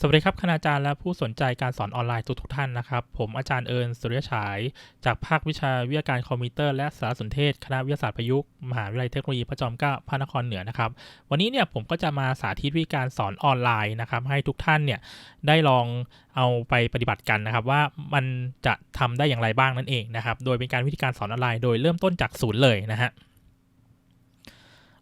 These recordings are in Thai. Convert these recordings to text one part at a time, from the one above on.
สวัสดีครับคณาจารย์และผู้สนใจการสอนออนไลน์ทุกทท่านนะครับ ผมอาจารย์เอิญสุริยฉาย จากภาควิชาวิทยาการคอมพิวเตอร์และสารสนเทศ คณะวิทยาศาสตร์ประยุกต์มหาวิทยาลัยเทคโนโลยีพระจอมเกล้าพระนครเหนือนะครับ วันนี้เนี่ยผมก็จะมาสาธิตวิธีการสอนออนไลน์นะครับ ให้ทุกท่านเนี่ยได้ลองเอาไปปฏิบัติกันนะครับ ว่ามันจะทำได้อย่างไรบ้างนั่นเองนะครับ โดยเป็นการวิธีการสอนออนไลน์โดยเริ่มต้นจากศูนย์เลยนะฮะ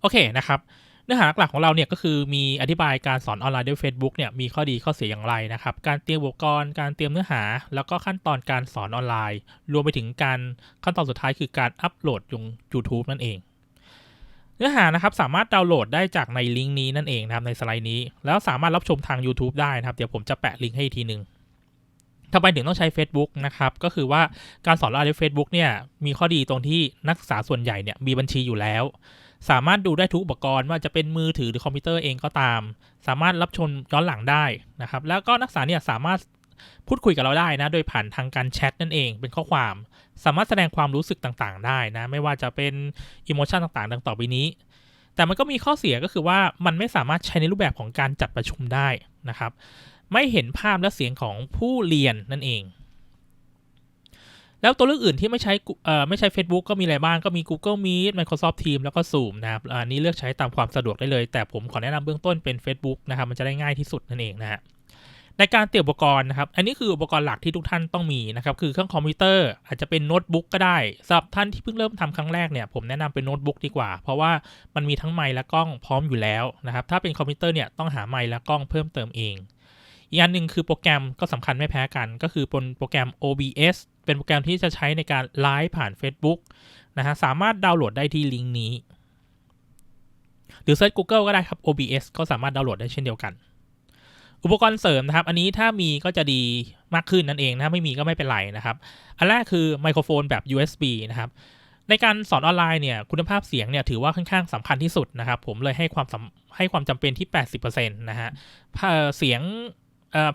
โอเคนะครับ เนื้อหาหลักของเราเนี่ยก็คือมีอธิบายการสอนออนไลน์ด้วย Facebook เนี่ยมีข้อดีข้อเสียอย่างไรนะครับ การเตรียมอุปกรณ์การเตรียมเนื้อหา แล้วก็ขั้นตอนการสอนออนไลน์ รวมไปถึงการขั้นตอนสุดท้ายคือการอัปโหลดลง YouTube นั่นเอง เนื้อหานะครับสามารถดาวน์โหลดได้จากในลิงก์นี้นั่นเองนะครับในสไลด์นี้ แล้วสามารถรับชมทาง YouTube ได้นะครับเดี๋ยวผมจะแปะลิงก์ให้ทีหนึ่งทำไมถึงต้องใช้ Facebook นะครับ ก็คือว่าการสอนออนไลน์ด้วย Facebook เนี่ยมีข้อดีตรงที่นักศึกษาส่วนใหญ่เนี่ยมีบัญชีอยู่แล้ว สามารถดูได้ทุกอุปกรณ์ว่าจะเป็นมือถือหรือคอมพิวเตอร์เองก็ตาม สามารถรับชมย้อนหลังได้นะครับ แล้วก็นักศึกษาเนี่ยสามารถพูดคุยกับเราได้นะ โดยผ่านทางการแชทนั่นเอง เป็นข้อความ สามารถแสดงความรู้สึกต่างๆ ได้นะ ไม่ว่าจะเป็นอิโมชันต่างๆ ดังต่อไปนี้ แต่มันก็มีข้อเสียก็คือว่ามันไม่สามารถใช้ในรูปแบบของการจัดประชุมได้นะครับ ไม่เห็นภาพและเสียงของผู้เรียนนั่นเอง แล้วตัวเลือกอื่นที่ไม่ใช้ไม่ใช้ Facebook ก็มีอะไรบ้างก็มี Google Meet Microsoft Teams แล้วก็ Zoom นะครับอันนี้เลือกใช้ตามความสะดวกได้เลย แต่ผมขอแนะนำเบื้องต้นเป็น Facebook นะครับมันจะได้ง่ายที่สุดนั่นเองนะฮะในการเตรียมอุปกรณ์นะครับ อันนี้คืออุปกรณ์หลักที่ทุกท่านต้องมีนะครับ คือเครื่องคอมพิวเตอร์อาจจะเป็นโน้ตบุ๊กก็ได้สำหรับท่านที่เพิ่งเริ่มทำครั้งแรกเนี่ย ผมแนะนำเป็นโน้ตบุ๊กดีกว่า เพราะว่ามันมีทั้งไมค์และกล้องพร้อมอยู่แล้วนะครับ ถ้าเป็นคอมพิวเตอร์เนี่ยต้องหาไมค์และกล้องเพิ่มเติมเอง อีกอันหนึ่งคือโปรแกรมก็สำคัญไม่แพ้กันก็คือเป็นโปรแกรม OBS เป็นโปรแกรมที่จะใช้ในการไลฟ์ผ่าน Facebook นะฮะสามารถดาวน์โหลดได้ที่ลิงก์นี้ หรือเซิร์ช Google ก็ได้ครับ OBS ก็สามารถดาวน์โหลดได้เช่นเดียวกัน อุปกรณ์เสริมนะครับ อันนี้ถ้ามีก็จะดีมากขึ้นนั่นเองถ้าไม่มีก็ไม่เป็นไรนะครับ อันแรกคือไมโครโฟนแบบ USB นะครับในการสอนออนไลน์เนี่ยคุณภาพเสียงเนี่ยถือว่าค่อนข้างสำคัญที่สุดนะครับ ผมเลยให้ความให้ความจำเป็นที่ 80%นะฮะเสียง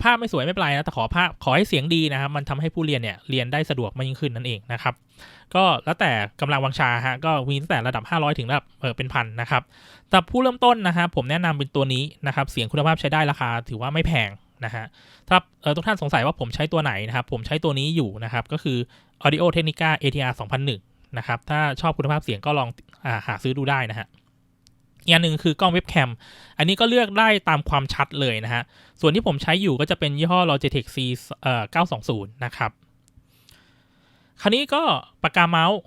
ภาพไม่สวยไม่เป็นไรนะแต่ขอภาพขอให้เสียงดีนะครับมันทำให้ผู้เรียนเนี่ยเรียนได้สะดวกมากยิ่งขึ้นนั่นเองนะครับก็แล้วแต่กำลังวังชาฮะก็มีตั้งแต่ระดับ 500 ถึงระดับเออเป็นพันนะครับแต่ผู้เริ่มต้นนะครับผมแนะนำเป็นตัวนี้นะครับเสียงคุณภาพใช้ได้ราคาถือว่าไม่แพงนะฮะถ้าเออทุกท่านสงสัยว่าผมใช้ตัวไหนนะครับผมใช้ตัวนี้อยู่นะครับก็คือ Audio Technica ATR 2001นะครับถ้าชอบคุณภาพเสียงก็ลองอาหาซื้อดูได้นะฮะอีกอันหนึ่งคือกล้องเว็บแคม อันนี้ก็เลือกได้ตามความชัดเลยนะฮะ ส่วนที่ผมใช้อยู่ก็จะเป็นยี่ห้อ Logitech C เอ่อ920 นะครับ คราวนี้ก็ปากกาเมาส์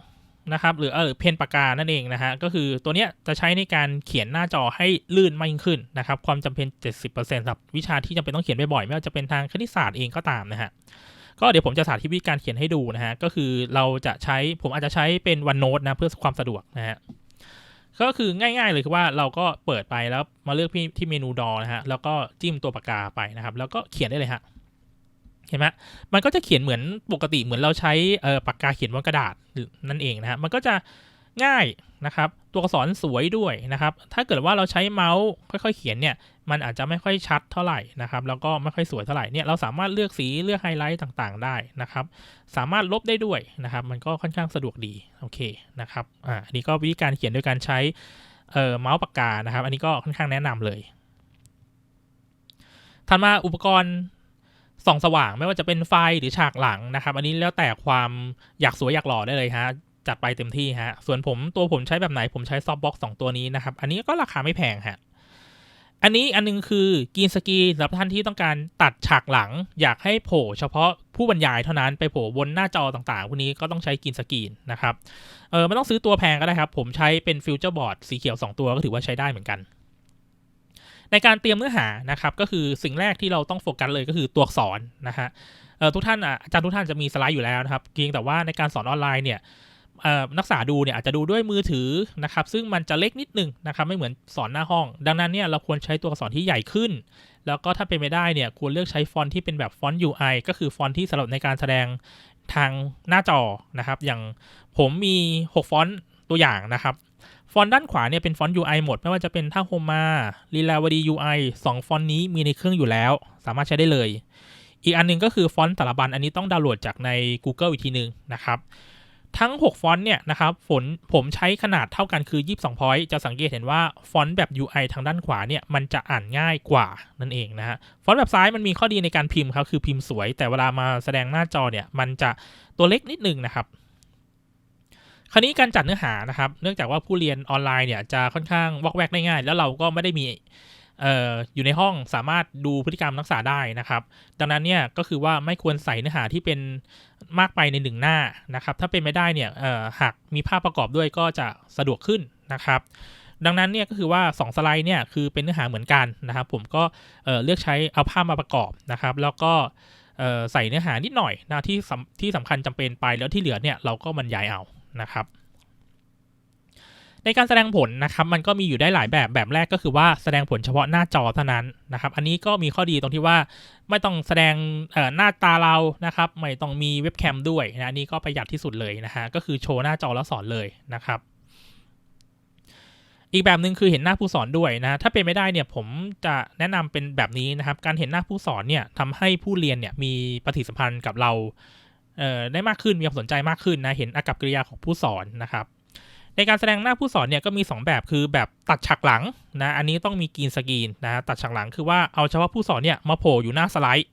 นะครับหรือเออเพนปากกานั่นเองนะฮะก็คือตัวเนี้ยจะใช้ในการเขียนหน้าจอให้ลื่นมากยิ่งขึ้นนะครับ ความจำเป็น 70%สำหรับวิชาที่จำเป็นต้องเขียนบ่อยๆไม่ว่าจะเป็นทางคณิตศาสตร์เองก็ตามนะฮะก็เดี๋ยวผมจะสาธิตวิธีการเขียนให้ดูนะฮะก็คือเราจะใช้ผมอาจจะใช้เป็น OneNote นะเพื่อความสะดวกนะฮะ ก็คือง่าย ๆ เลยคือว่าเราก็เปิดไปแล้วมาเลือกที่เมนูดอนะฮะแล้วก็จิ้มตัวปากกาไปนะครับ แล้วก็เขียนได้เลยฮะเห็นไหมมันก็จะเขียนเหมือนปกติเหมือนเราใช้ปากกาเขียนบนกระดาษนั่นเองนะฮะมันก็จะ ง่ายนะครับ ตัวอักษรสวยด้วยนะครับ ถ้าเกิดว่าเราใช้เมาส์ค่อยๆ เขียนเนี่ย มันอาจจะไม่ค่อยชัดเท่าไหร่นะครับ แล้วก็ไม่ค่อยสวยเท่าไหร่เนี่ย เราสามารถเลือกสีเลือกไฮไลท์ต่างๆ ได้นะครับ สามารถลบได้ด้วยนะครับ มันก็ค่อนข้างสะดวกดี โอเคนะครับ อ่า อันนี้ก็วิธีการเขียนโดยการใช้เอ่อเมาส์ปากกา นะครับ อันนี้ก็ค่อนข้างแนะนำเลย ถัดมาอุปกรณ์ส่องสว่างไม่ว่าจะเป็นไฟหรือฉากหลังนะครับ อันนี้แล้วแต่ความอยากสวยอยากหล่อได้เลยฮะ จัดไปเต็มที่ฮะ ส่วนผมตัวผมใช้แบบไหนผมใช้ซอฟบ็อกสองตัวนี้นะครับ อันนี้ก็ราคาไม่แพงฮะ อันนี้อันนึงคือกีนสกีสำหรับท่านที่ต้องการตัดฉากหลัง อยากให้โผล่เฉพาะผู้บรรยายเท่านั้นไปโผล่บนหน้าจอต่างๆ พวกนี้ก็ต้องใช้กีนสกีนนะครับ เออไม่ต้องซื้อตัวแพงก็ได้ครับ ผมใช้เป็นฟิวเจอร์บอร์ดสีเขียว 2 ตัวก็ถือว่าใช้ได้เหมือนกัน ในการเตรียมเนื้อหานะครับ ก็คือสิ่งแรกที่เราต้องโฟกัสเลยก็คือตัวอักษรนะฮะทุกท่านอาจารย์ทุกท่านจะมีสไลด์อยู่แล้วนะครับเพียงแต่ว่าในการสอนออนไลน์เนี่ย นักศึกษาดูเนี่ยอาจจะดูด้วยมือถือนะครับซึ่งมันจะเล็กนิดนึงนะครับไม่เหมือนสอนหน้าห้อง ดังนั้นเนี่ยเราควรใช้ตัวอักษรที่ใหญ่ขึ้น แล้วก็ถ้าเป็นไม่ได้เนี่ยควรเลือกใช้ฟอนต์ที่เป็นแบบฟอนต์ UI ก็คือฟอนต์ที่สำหรับในการแสดงทางหน้าจอนะครับ อย่างผมมี 6 ฟอนต์ตัวอย่างนะครับ ฟอนต์ด้านขวาเนี่ยเป็นฟอนต์ UI หมด ไม่ว่าจะเป็นท่าโฮมาลีลาวดี UI 2 ฟอนต์นี้มีในเครื่องอยู่แล้ว สามารถใช้ได้เลย อีกอันนึงก็คือฟอนต์สารบัญอันนี้ต้องดาวน์โหลดจากใน Google อีกทีนึงนะครับ ทั้ง 6 ฟอนต์เนี่ยนะครับฝนผมใช้ขนาดเท่ากันคือ 22 point จะสังเกตเห็นว่าฟอนต์แบบ UI ทางด้านขวาเนี่ยมันจะอ่านง่ายกว่านั่นเองนะฮะฟอนต์แบบซ้ายมันมีข้อดีในการพิมพ์ครับคือพิมพ์สวย แต่เวลามาแสดงหน้าจอเนี่ยมันจะตัวเล็กนิดนึงนะครับคราวนี้การจัดเนื้อหานะครับ เนื่องจากว่าผู้เรียนออนไลน์เนี่ยจะค่อนข้างวอกแวกได้ง่าย แล้วเราก็ไม่ได้มี อยู่ในห้องสามารถดูพฤติกรรมนักศึกษาได้นะครับ ดังนั้นเนี่ยก็คือว่าไม่ควรใส่เนื้อหาที่เป็นมากไปในหนึ่งหน้านะครับ ถ้าเป็นไม่ได้เนี่ยหากมีภาพประกอบด้วยก็จะสะดวกขึ้นนะครับ ดังนั้นเนี่ยก็คือว่า 2 สไลด์เนี่ยคือเป็นเนื้อหาเหมือนกันนะครับ ผมก็เอ่อเลือกใช้เอาภาพมาประกอบนะครับ แล้วก็ใส่เนื้อหานิดหน่อยนะที่ที่สำคัญจำเป็นไปแล้วที่เหลือเนี่ยเราก็บรรยายเอานะครับ ในการแสดงผลนะครับมันก็มีอยู่ได้หลายแบบแบบแรกก็คือว่าแสดงผลเฉพาะหน้าจอเท่านั้นนะครับ อันนี้ก็มีข้อดีตรงที่ว่าไม่ต้องแสดงหน้าตาเรานะครับ ไม่ต้องมีเว็บแคมด้วยนะนนี้ก็ประหยัดที่สุดเลยนะฮะก็คือโชว์หน้าจอแล้วสอนเลยนะครับอีกแบบหนึ่งคือเห็นหน้าผู้สอนด้วยนะ ถ้าเป็นไม่ได้เนี่ยผมจะแนะนำเป็นแบบนี้นะครับ การเห็นหน้าผู้สอนเนี่ยทำให้ผู้เรียนเนี่ยมีปฏิสัมพันธ์กับเราเอ่อได้มากขึ้น มีความสนใจมากขึ้นนะ เห็นอากับกิริยาของผู้สอนนะครับ ในการแสดงหน้าผู้สอนเนี่ยก็มี 2 แบบคือแบบตัดฉากหลังนะอันนี้ต้องมีกรีนสกรีนนะตัดฉากหลังคือว่าเอาเฉพาะผู้สอนเนี่ยมาโผล่อยู่หน้าสไลด์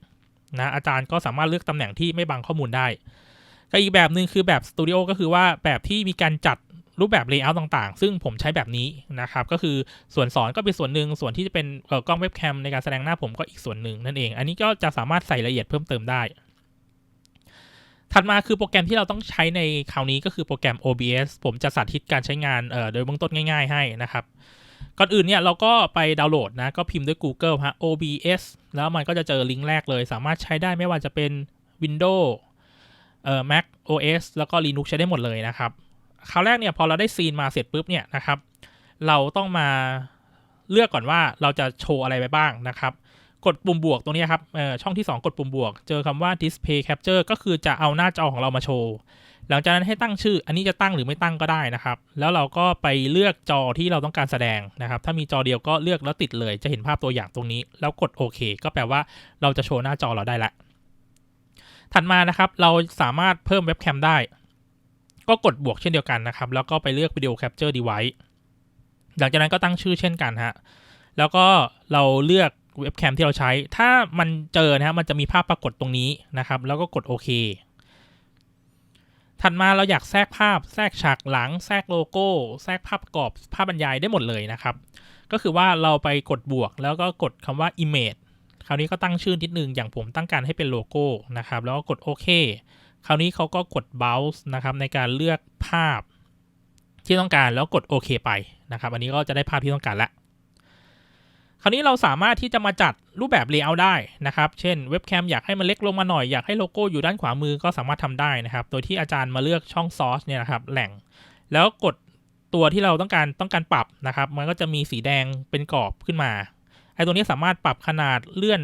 นะอาจารย์ก็สามารถเลือกตำแหน่งที่ไม่บังข้อมูลได้ก็อีกแบบหนึ่งคือแบบสตูดิโอก็คือว่าแบบที่มีการจัดรูปแบบเลเยอร์ต่างๆ ซึ่งผมใช้แบบนี้นะครับ ก็คือส่วนสอนก็เป็นส่วนหนึ่ง ส่วนที่จะเป็นกล้องเว็บแคมในการแสดงหน้าผมก็อีกส่วนหนึ่งนั่นเอง อันนี้ก็จะสามารถใส่รายละเอียดเพิ่มเติมได้ ถัดมาคือโปรแกรมที่เราต้องใช้ในคราวนี้ก็คือโปรแกรม OBS ผมจะสาธิตการใช้งานโดยเบื้องต้นง่าย ๆ ให้นะครับก่อนอื่นเนี่ยเราก็ไปดาวน์โหลดนะ ก็พิมพ์ด้วย Google ฮะ OBS แล้วมันก็จะเจอลิงก์แรกเลย สามารถใช้ได้ไม่ว่าจะเป็น Windows เอ่อ Mac OS แล้วก็ Linux ใช้ได้หมดเลยนะครับ คราวแรกเนี่ยพอเราได้ซีนมาเสร็จปุ๊บเนี่ยนะครับ เราต้องมาเลือกก่อนว่าเราจะโชว์อะไรไปบ้างนะครับ กดปุ่มบวกตรงนี้ครับช่องที่ 2 กดปุ่มบวก เจอคำว่า display capture ก็คือจะเอาหน้าจอของเรามาโชว์ หลังจากนั้นให้ตั้งชื่อ อันนี้จะตั้งหรือไม่ตั้งก็ได้นะครับ แล้วเราก็ไปเลือกจอที่เราต้องการแสดงนะครับ ถ้ามีจอเดียวก็เลือกแล้วติดเลย จะเห็นภาพตัวอย่างตรงนี้ แล้วกดโอเค ก็แปลว่าเราจะโชว์หน้าจอเราได้ละ ถัดมานะครับ เราสามารถเพิ่มเว็บแคมได้ ก็กดบวกเช่นเดียวกันนะครับ แล้วก็ไปเลือกวิดีโอแคปเจอร์ดีไว c e หลังจากนั้นก็ตั้งชื่อเช่นกันฮะ แล้วก็เราเลือก เว็บแคมที่เราใช้ ถ้ามันเจอนะฮะมันจะมีภาพปรากฏตรงนี้นะครับ แล้วก็กดโอเค ถัดมาเราอยากแทรกภาพ แทรกฉากหลัง แทรกโลโก้ แทรกภาพประกอบ ภาพบรรยายได้หมดเลยนะครับ ก็คือว่าเราไปกดบวก แล้วก็กดคำว่า image คราวนี้ก็ตั้งชื่อนิดนึง อย่างผมตั้งการให้เป็นโลโก้นะครับ แล้วก็กดโอเค คราวนี้เขาก็กด browse นะครับในการเลือกภาพที่ต้องการแล้วกดโอเคไปนะครับ อันนี้ก็จะได้ภาพที่ต้องการละ คราวนี้เราสามารถที่จะมาจัดรูปแบบ layout ได้นะครับ เช่นเว็บแคมอยากให้มันเล็กลงมาหน่อย อยากให้โลโก้อยู่ด้านขวามือก็สามารถทำได้นะครับ โดยที่อาจารย์มาเลือกช่อง source เนี่ยนะครับ แหล่ง แล้วกดตัวที่เราต้องการต้องการปรับนะครับ มันก็จะมีสีแดงเป็นกรอบขึ้นมา ไอ้ตัวนี้สามารถปรับขนาดเลื่อน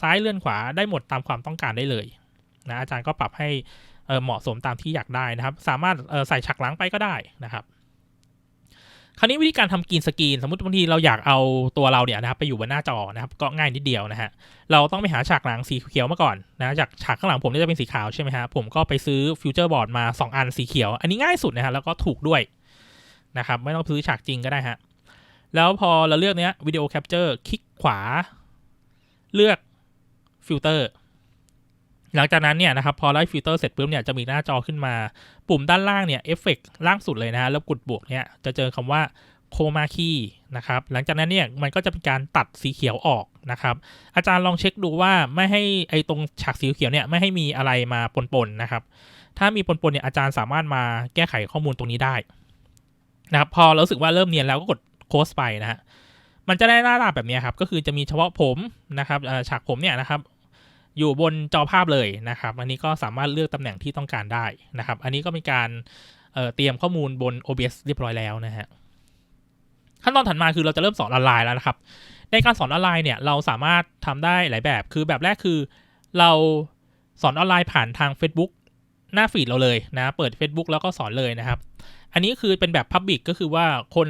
ซ้ายเลื่อนขวาได้หมดตามความต้องการได้เลยนะอาจารย์ก็ปรับให้เเหมาะสมตามที่อยากได้นะครับ สามารถใส่ฉากหลังไปก็ได้นะครับ คราวนี้วิธีการทำกรีนสกรีน สมมติบางทีเราอยากเอาตัวเราเนี่ยนะครับไปอยู่บนหน้าจอนะครับก็ง่ายนิดเดียวนะฮะเราต้องไปหาฉากหลังสีเขียวมาก่อนนะจากฉากข้างหลังผมเนี่ยจะเป็นสีขาวใช่ไหมฮะผมก็ไปซื้อฟิวเจอร์บอร์ดมา 2 อันสีเขียว อันนี้ง่ายสุดนะฮะแล้วก็ถูกด้วยนะครับไม่ต้องซื้อฉากจริงก็ได้ฮะแล้วพอเราเลือกเนี้ยวิดีโอแคปเจอร์คลิกขวาเลือกฟิลเตอร์ หลังจากนั้นเนี่ยนะครับพอไล่ฟิลเตอร์เสร็จปุ๊บเนี่ยจะมีหน้าจอขึ้นมา ปุ่มด้านล่างเนี่ยเอฟเฟกล่างสุดเลยนะฮะแล้วกดบวกเนี่ยจะเจอคำว่าโคมาคีนะครับหลังจากนั้นเนี่ยมันก็จะเป็นการตัดสีเขียวออกนะครับอาจารย์ลองเช็คดูว่าไม่ให้ไอตรงฉากสีเขียวเนี่ยไม่ให้มีอะไรมาปนๆนะครับถ้ามีปนๆเนี่ยอาจารย์สามารถมาแก้ไขข้อมูลตรงนี้ได้นะครับพอเรารู้สึกว่าเริ่มเนียนแล้วก็กดโค้ชไปนะฮะมันจะได้หน้าตาแบบนี้ครับก็คือจะมีเฉพาะผมนะครับเออฉากผมเนี่ยนะครับ อยู่บนจอภาพเลยนะครับ อันนี้ก็สามารถเลือกตำแหน่งที่ต้องการได้นะครับ อันนี้ก็มีการเเตรียมข้อมูลบน OBS เรียบร้อยแล้วนะฮะขั้นตอนถัดมาคือเราจะเริ่มสอนออนไลน์แล้วนะครับ ในการสอนออนไลน์เนี่ยเราสามารถทำได้หลายแบบ คือแบบแรกคือเราสอนออนไลน์ผ่านทาง Facebook หน้าฟีดเราเลยนะ เปิด Facebook แล้วก็สอนเลยนะครับ อันนี้คือเป็นแบบ Public ก็คือว่าคน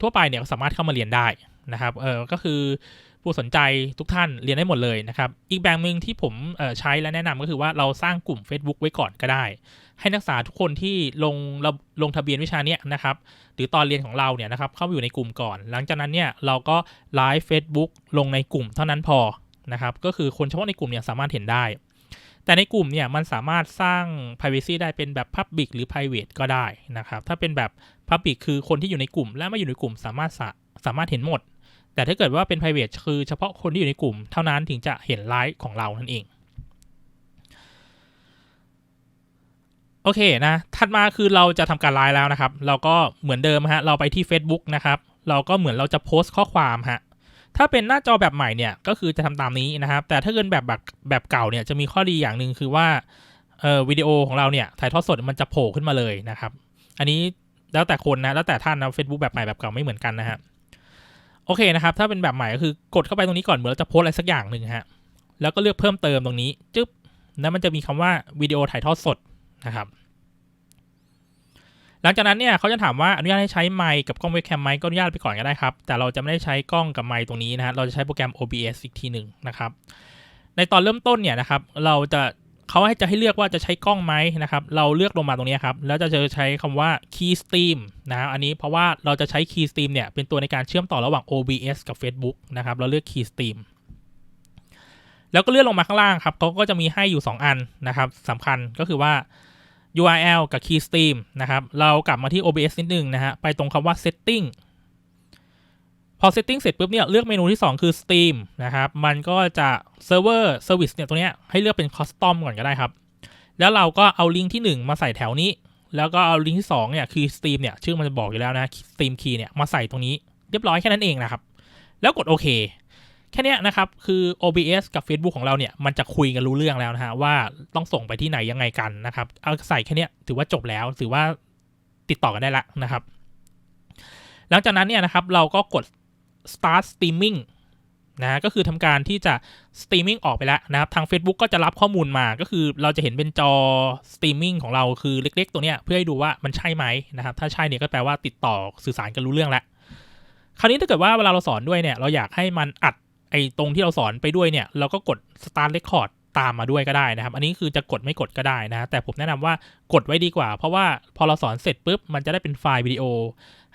ทั่วไปเนี่ยสามารถเข้ามาเรียนได้นะครับ เออก็คือ ผู้สนใจทุกท่านเรียนได้หมดเลยนะครับ อีกแบบหนึ่งที่ผมใช้และแนะนำก็คือว่าเราสร้างกลุ่ม Facebook ไว้ก่อนก็ได้ ให้นักศึกษาทุกคนที่ลงลงทะเบียนวิชาเนี้ยนะครับหรือตอนเรียนของเราเนี่ยนะครับเข้าไปอยู่ในกลุ่มก่อน หลังจากนั้นเนี่ยเราก็ไลฟ์ Facebook ลงในกลุ่มเท่านั้นพอนะครับก็คือคนเฉพาะในกลุ่มเนี่ยสามารถเห็นได้ แต่ในกลุ่มเนี่ยมันสามารถสร้าง privacy ได้เป็นแบบ public หรือ private ก็ได้นะครับถ้าเป็นแบบ public คือคนที่อยู่ในกลุ่มและไม่อยู่ในกลุ่มสามารถสามารถเห็นหมด แต่ถ้าเกิดว่าเป็น private คือเฉพาะคนที่อยู่ในกลุ่ม เท่านั้นถึงจะเห็นไลฟ์ของเรานั่นเอง โอเคนะ ถัดมาคือเราจะทำการไลฟ์แล้วนะครับ เราก็เหมือนเดิมฮะ เราไปที่ Facebook นะครับ เราก็เหมือนเราจะโพสต์ข้อความฮะ ถ้าเป็นหน้าจอแบบใหม่เนี่ย ก็คือจะทำตามนี้นะครับ แต่ถ้าเกินแบบแบบแบบเก่าเนี่ยจะมีข้อดีอย่างหนึ่งคือว่าเอ่อวิดีโอของเราเนี่ยถ่ายทอดสดมันจะโผล่ขึ้นมาเลยนะครับ อันนี้แล้วแต่คนนะ แล้วแต่ท่านนะ Facebook แบบใหม่แบบเก่าไม่เหมือนกันนะฮะ โอเคนะครับ ถ้าเป็นแบบใหม่ก็คือกดเข้าไปตรงนี้ก่อนเหมือนเราจะโพสอะไรสักอย่างหนึ่งฮะ แล้วก็เลือกเพิ่มเติมตรงนี้จึ๊บแล้วมันจะมีคำว่าวิดีโอถ่ายทอดสดนะครับ หลังจากนั้นเนี่ยเขาจะถามว่าอนุญาตให้ใช้ไมค์กับกล้องเวบแคมไหมก็อนุญาตไปก่อนก็ได้ครับ แต่เราจะไม่ได้ใช้กล้องกับไมค์ตรงนี้นะฮะ เราจะใช้โปรแกรม OBS อีกทีหนึ่งนะครับ ในตอนเริ่มต้นเนี่ยนะครับ เราจะ เขาให้จะให้เลือกว่าจะใช้กล้องไหมนะครับ เราเลือกลงมาตรงนี้ครับ แล้วจะเจอใช้คำว่า Key Stream นะอันนี้เพราะว่าเราจะใช้ Key Stream เนี่ยเป็นตัวในการเชื่อมต่อระหว่าง OBS กับ Facebook นะครับ เราเลือก Key Stream แล้วก็เลื่อนลงมาข้างล่างครับเขาก็จะมีให้อยู่ 2 อันนะครับสำคัญก็คือว่า URL กับ Keystream นะครับ เรากลับมาที่ OBS นิดนึงนะฮะ ไปตรงคำว่า Setting พอ Setting เสร็จปุ๊บเนี่ยเลือกเมนูที่ 2 คือ Steam นะครับ มันก็จะ Server Service เนี่ยตัวเนี้ยให้เลือกเป็น Custom ก่อนก็ได้ครับ แล้วเราก็เอาลิงก์ที่ 1 มาใส่แถวนี้ แล้วก็เอาลิงก์ที่2เนี่ยคือ Steam เนี่ยชื่อมันจะบอกอยู่แล้วนะ Steam Key เนี่ยมาใส่ตรงนี้เรียบร้อยแค่นั้นเองนะครับ แล้วกดโอเคแค่นี้นะครับ คือ OBS กับ Facebook ของเราเนี่ย มันจะคุยกันรู้เรื่องแล้วนะฮะ ว่าต้องส่งไปที่ไหนยังไงกันนะครับ เอาใส่แค่นี้ถือว่าจบแล้ว ถือว่าติดต่อกันได้ละนะครับ หลังจากนั้นเนี่ยนะครับ เราก็กด start streaming นะก็คือทำการที่จะ streaming ออกไปแล้วนะครับ ทาง Facebook ก็จะรับข้อมูลมาก็คือเราจะเห็นเป็นจอ streaming ของเราคือเล็ก ๆ ตัวเนี้ยเพื่อให้ดูว่ามันใช่ไหมนะครับ ถ้าใช่เนี่ยก็แปลว่าติดต่อสื่อสารกันรู้เรื่องแล้ว คราวนี้ถ้าเกิดว่าเวลาเราสอนด้วยเนี่ย เราอยากให้มันอัดไอ้ตรงที่เราสอนไปด้วยเนี่ย เราก็กด start record ตามมาด้วยก็ได้นะครับ อันนี้คือจะกดไม่กดก็ได้นะ แต่ผมแนะนำว่ากดไว้ดีกว่า เพราะว่าพอเราสอนเสร็จปุ๊บมันจะได้เป็นไฟล์วิดีโอ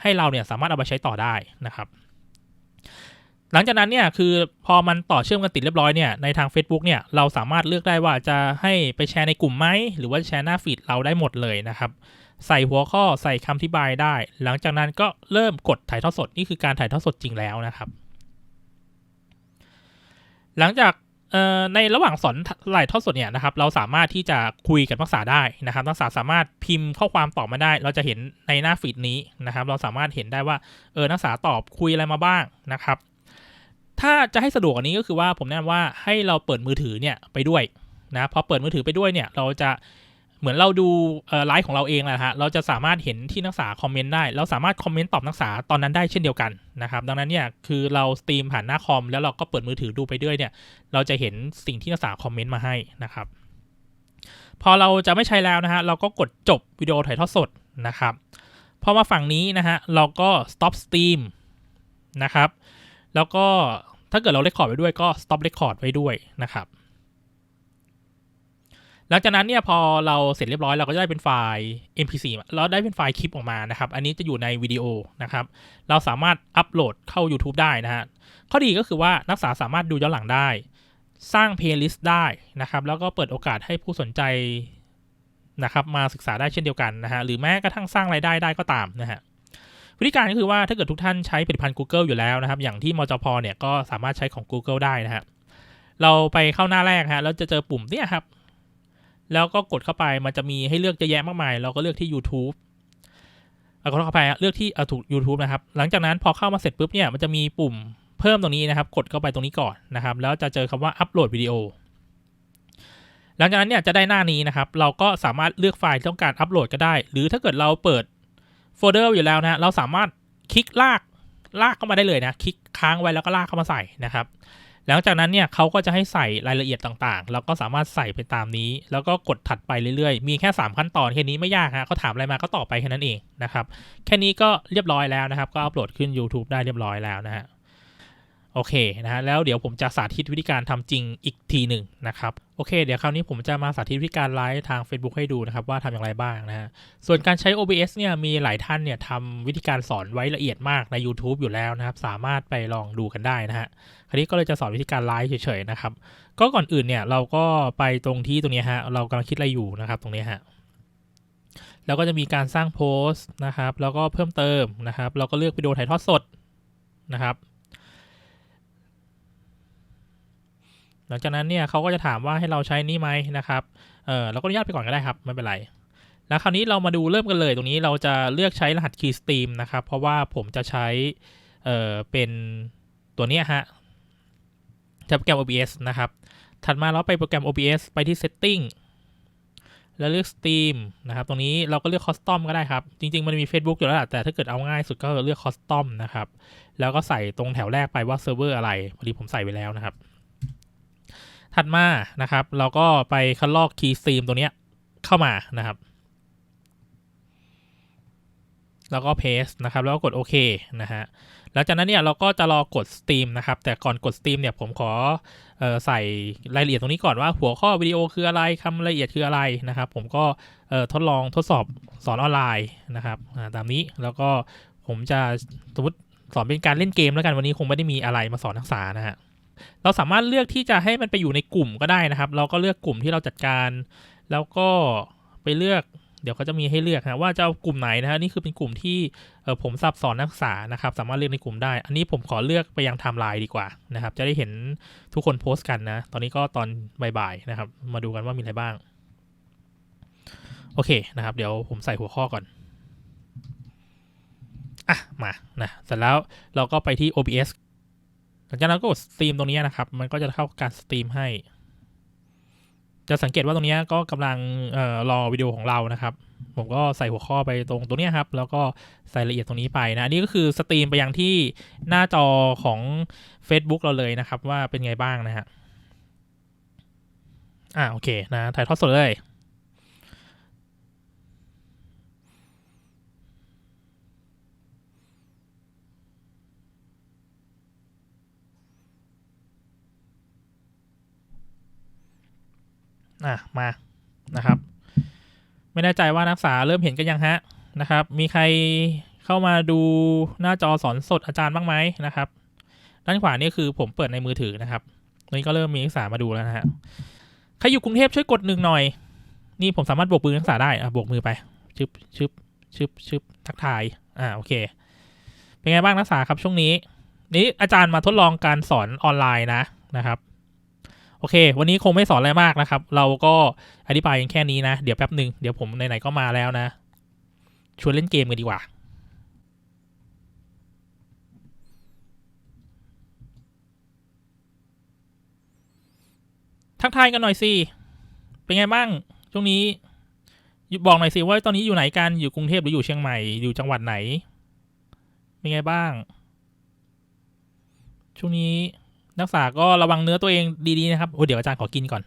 ให้เราเนี่ยสามารถเอาไปใช้ต่อได้นะครับ หลังจากนั้นเนี่ยคือพอมันต่อเชื่อมกันติดเรียบร้อยเนี่ยในทาง Facebook เนี่ยเราสามารถเลือกได้ว่าจะให้ไปแชร์ในกลุ่มไหมหรือว่าแชร์หน้าฟีดเราได้หมดเลยนะครับใส่หัวข้อใส่คำอธิบายได้ หลังจากนั้นก็เริ่มกดถ่ายทอดสดนี่คือการถ่ายทอดสดจริงแล้วนะครับ หลังจากในระหว่างสอนไลฟ์ทอดสดเนี่ยนะครับ เราสามารถที่จะคุยกับนักศึกษาได้นะครับนักศึกษาสามารถพิมพ์ข้อความตอบมาได้ เราจะเห็นในหน้าฟีดนี้นะครับ เราสามารถเห็นได้ว่าเออนักศึกษาตอบคุยอะไรมาบ้างนะครับ ถ้าจะให้สะดวกกว่านี้ก็คือว่าผมแนะนำว่าให้เราเปิดมือถือเนี่ยไปด้วยนะพอเปิดมือถือไปด้วยเนี่ยเราจะเหมือนเราดูไลฟ์ของเราเองแหละฮะเราจะสามารถเห็นที่นักศึกษาคอมเมนต์ได้ เราสามารถคอมเมนต์ตอบนักศึกษาตอนนั้นได้เช่นเดียวกันนะครับ ดังนั้นเนี่ยคือเราสตรีมผ่านหน้าคอม แล้วเราก็เปิดมือถือดูไปด้วยเนี่ย เราจะเห็นสิ่งที่นักศึกษาคอมเมนต์มาให้นะครับ พอเราจะไม่ใช้แล้วนะฮะเราก็กดจบวิดีโอถ่ายทอดสดนะครับพอมาฝั่งนี้นะฮะเราก็ stop stream นะครับ แล้วก็ถ้าเกิดเราเรคคอร์ดไว้ด้วยก็ stop record ไว้ด้วยนะครับ หลังจากนั้นเนี่ยพอเราเสร็จเรียบร้อยเราก็จะได้เป็นไฟล์ mp4 เราได้เป็นไฟล์คลิปออกมานะครับ อันนี้จะอยู่ในวิดีโอนะครับ เราสามารถอัปโหลดเข้า YouTube ได้นะฮะ ข้อดีก็คือว่านักศึกษาสามารถดูย้อนหลังได้ สร้างเพลย์ลิสต์ได้นะครับ แล้วก็เปิดโอกาสให้ผู้สนใจนะครับมาศึกษาได้เช่นเดียวกันนะฮะ หรือแม้กระทั่งสร้างรายได้ได้ก็ตามนะฮะ วิธีการก็คือว่าถ้าเกิดทุกท่านใช้ผลิตภัณฑ์ Google อยู่แล้วนะครับ อย่างที่มจพเนี่ยก็สามารถใช้ของ Google ได้นะฮะเราไปเข้าหน้าแรกฮะแล้วจะเจอปุ่มเนี่ยครับ แล้วก็กดเข้าไปมันจะมีให้เลือกเยอะแยะมากมาย เราก็เลือกที่ YouTube เอาเข้าไปเลือกที่เอาถูก YouTube นะครับ หลังจากนั้นพอเข้ามาเสร็จปุ๊บเนี่ยมันจะมีปุ่มเพิ่มตรงนี้นะครับ กดเข้าไปตรงนี้ก่อนนะครับ แล้วจะเจอคำว่าอัปโหลดวิดีโอหลังจากนั้นเนี่ยจะได้หน้านี้นะครับ เราก็สามารถเลือกไฟล์ที่ต้องการอัปโหลดก็ได้ หรือถ้าเกิดเราเปิด โฟลเดอร์อยู่แล้วนะเราสามารถคลิกลากลากเข้ามาได้เลยนะ คลิกค้างไว้แล้วก็ลากเข้ามาใส่นะครับ หลังจากนั้นเนี่ยเขาก็จะให้ใส่รายละเอียดต่างๆแล้วก็สามารถใส่ไปตามนี้ แล้วก็กดถัดไปเรื่อยๆ มีแค่ 3 ขั้นตอนแค่นี้ไม่ยากฮะเขาถามอะไรมาก็ตอบไปแค่นั้นเองนะครับ แค่นี้ก็เรียบร้อยแล้วนะครับ ก็อัปโหลดขึ้น YouTube ได้เรียบร้อยแล้วนะฮะ โอเคนะฮะแล้วเดี๋ยวผมจะสาธิตวิธีการทำจริงอีกทีหนึ่งนะครับโอเค เดี๋ยวคราวนี้ผมจะมาสาธิตวิธีการไลฟ์ทาง Facebook ให้ดูนะครับว่าทำอย่างไรบ้างนะฮะส่วนการใช้ OBS เนี่ยมีหลายท่านเนี่ยทำวิธีการสอนไว้ละเอียดมากใน YouTube อยู่แล้วนะครับ สามารถไปลองดูกันได้นะฮะคราวนี้ก็เลยจะสอนวิธีการไลฟ์เฉยๆนะครับ ก็ก่อนอื่นเนี่ยเราก็ไปตรงที่ตรงนี้ฮะเรากำลังคิดอะไรอยู่นะครับตรงนี้ฮะแล้วก็จะมีการสร้างโพสต์นะครับ แล้วก็เพิ่มเติมนะครับ เราก็เลือกวิดีโอถ่ายทอดสดนะครับ หลังจากนั้นเนี่ยเขาก็จะถามว่าให้เราใช้นี่ไหมนะครับ เออเราก็อนุญาตไปก่อนก็ได้ครับไม่เป็นไร แล้วคราวนี้เรามาดูเริ่มกันเลย ตรงนี้เราจะเลือกใช้รหัส Key Stream นะครับ เพราะว่าผมจะใช้ เออเป็นตัวนี้ฮะใช้โปรแกรม OBS นะครับ ถัดมาเราไปโปรแกรม OBS ไปที่ Setting แล้วเลือก Steam นะครับ ตรงนี้เราก็เลือก Custom ก็ได้ครับ จริง ๆ มันมี Facebook อยู่แล้วแหละแต่ถ้าเกิดเอาง่ายสุดก็เลือก Custom นะครับ แล้วก็ใส่ตรงแถวแรกไปว่าเซิร์ฟเวอร์อะไรพอดีผมใส่ไปแล้วนะครับ ถัดมานะครับ เราก็ไปคัดลอกคีย์ซีมตัวเนี้ยเข้ามานะครับ แล้วก็เพสนะครับ แล้วก็กดโอเคนะฮะหลังจากนั้นเนี่ยเราก็จะรอกด Steam นะครับ แต่ก่อนกด Steam เนี่ยผมขอออใส่รายละเอียดตรงนี้ก่อนว่าหัวข้อวิดีโอคืออะไรคำละเอียดคืออะไรนะครับ ผมก็ทดลองทดสอบสอนออนไลน์นะครับตามนี้แล้วก็ผมจะสมมติสอนเป็นการเล่นเกมแล้วกันวันนี้คงไม่ได้มีอะไรมาสอนนักศึกษานะฮะ เราสามารถเลือกที่จะให้มันไปอยู่ในกลุ่มก็ได้นะครับ เราก็เลือกกลุ่มที่เราจัดการ แล้วก็ไปเลือกเดี๋ยวเขาจะมีให้เลือกนะว่าจะเอากลุ่มไหนนะฮะนี่คือเป็นกลุ่มที่ผมสับสอนนักศึกษานะครับ สามารถเลือกในกลุ่มได้ อันนี้ผมขอเลือกไปยังไทม์ไลน์ดีกว่านะครับ จะได้เห็นทุกคนโพสต์กันนะ ตอนนี้ก็ตอนบ่ายๆนะครับ มาดูกันว่ามีอะไรบ้าง โอเคนะครับ เดี๋ยวผมใส่หัวข้อก่อนอะมานะเสร็จแล้วเราก็ไปที่ OBS หลังจากนั้นก็กดสตรีมตรงนี้นะครับ มันก็จะเข้าการสตรีมให้ จะสังเกตว่าตรงนี้ก็กำลังอรอวิดีโอของเรานะครับ ผมก็ใส่หัวข้อไปตรงตรงนี้ครับ แล้วก็ใส่ละเอียดตรงนี้ไปนะ อันนี้ก็คือสตรีมไปยังที่หน้าจอของ Facebook เราเลยนะครับ ว่าเป็นไงบ้างนะฮะ อ่าโอเคนะ ถ่ายทอดสดเลย อะมานะครับ ไม่แน่ใจว่านักศึกษาเริ่มเห็นกันยังฮะนะครับ มีใครเข้ามาดูหน้าจอสอนสดอาจารย์บ้างไหมนะครับ ด้านขวานี่คือผมเปิดในมือถือนะครับตอนนี้ก็เริ่มมีนักศึกษามาดูแล้วนะฮะใครอยู่กรุงเทพช่วยกดหนึ่งหน่อย นี่ผมสามารถบวกมือนักศึกษาได้อะบวกมือไปชึบชึบชึบชึบทักทายอ่าโอเค เป็นไงบ้างนักศึกษาครับช่วงนี้ นี้อาจารย์มาทดลองการสอนออนไลน์นะนะครับ โอเค วันนี้คงไม่สอนอะไรมากนะครับ เราก็อธิบายแค่นี้นะ เดี๋ยวแป๊บหนึ่งเดี๋ยวผมไหนๆก็มาแล้วนะ ชวนเล่นเกมกันดีกว่า ทักทายกันหน่อยสิ เป็นไงบ้าง ช่วงนี้บอกหน่อยสิว่าตอนนี้อยู่ไหนกัน อยู่กรุงเทพหรืออยู่เชียงใหม่ อยู่จังหวัดไหน เป็นไงบ้าง ช่วงนี้ นักศึกษาก็ระวังเนื้อตัวเองดีๆนะครับโอ้เดี๋ยวอาจารย์ขอกินก่อน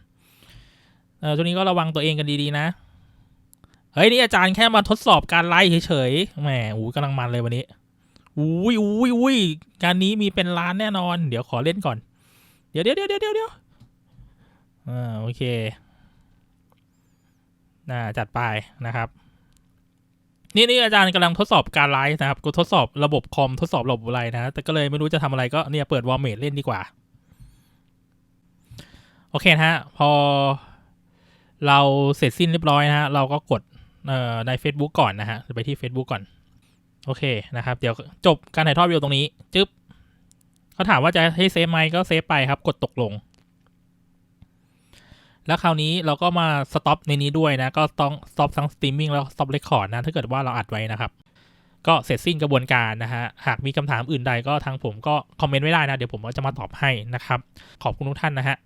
เออช่วงนี้ก็ระวังตัวเองกันดีๆนะ เฮ้ยนี่อาจารย์แค่มาทดสอบการไล่เฉยๆแหมอู้กำลังมันเลยวันนี้อุ้ยอุ้ยอุ้ยการนี้มีเป็นล้านแน่นอน เดี๋ยวขอเล่นก่อน เดี๋ยวเดี๋ยวเดี๋ยวเดี๋ยวเดี๋ยวอ่าโอเคน่าจัดไปนะครับ นี่นี่อาจารย์กำลังทดสอบการไลฟ์นะครับกูทดสอบระบบคอมทดสอบระบบอะไรนะ แต่ก็เลยไม่รู้จะทำอะไรก็เนี่ยเปิดวอลเมดเล่นดีกว่า โอเคนะฮะ พอเราเสร็จสิ้นเรียบร้อยนะฮะ เราก็กดใน Facebook ก่อนนะฮะไปที่ Facebook ก่อน โอเคนะครับ เดี๋ยวจบการถ่ายทอดวิดีโอตรงนี้ จึ๊บเขาถามว่าจะให้เซฟไหมก็เซฟไปครับ กดตกลง แล้วคราวนี้เราก็มาสต็อปในนี้ด้วยนะ ก็ต้องสต็อปทั้งสตรีมมิ่งแล้วสต็อปเรคคอร์ดนะ ถ้าเกิดว่าเราอัดไว้นะครับ ก็เสร็จสิ้นกระบวนการนะฮะ หากมีคำถามอื่นใดก็ทางผมก็คอมเมนต์ไว้ได้นะ เดี๋ยวผมก็จะมาตอบให้นะครับ ขอบคุณทุกท่านนะฮะ